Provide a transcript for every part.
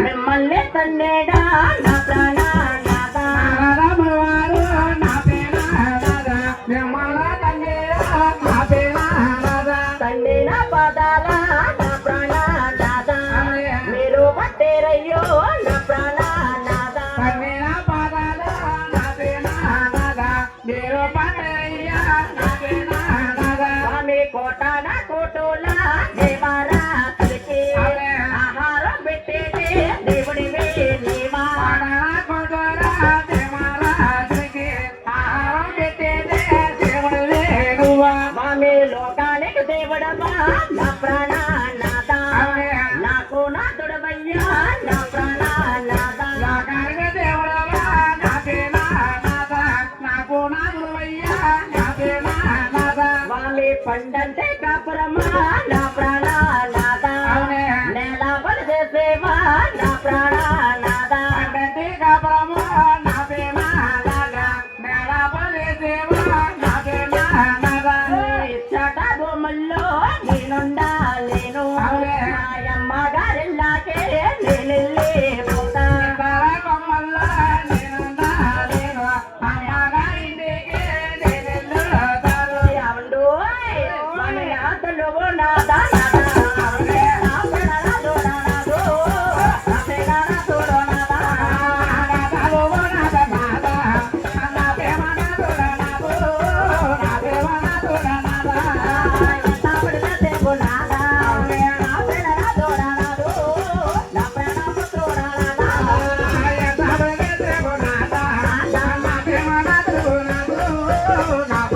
మిమ్మల్ని తండేడా నా ప్రాణనాథ తండ్రి నా పాదాల? నా ప్రాణనాథ మీరు పట్టేరయ్యో నా ప్రాణనాథ పండంటే కాపురమా నా ప్రాణ Oh, God.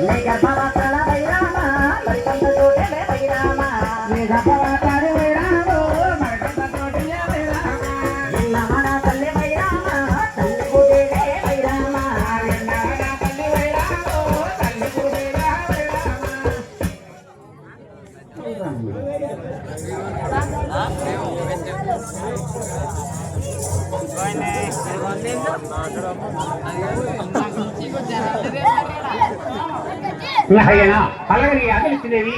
Legal para ఆయన పలగని అదలిసినవి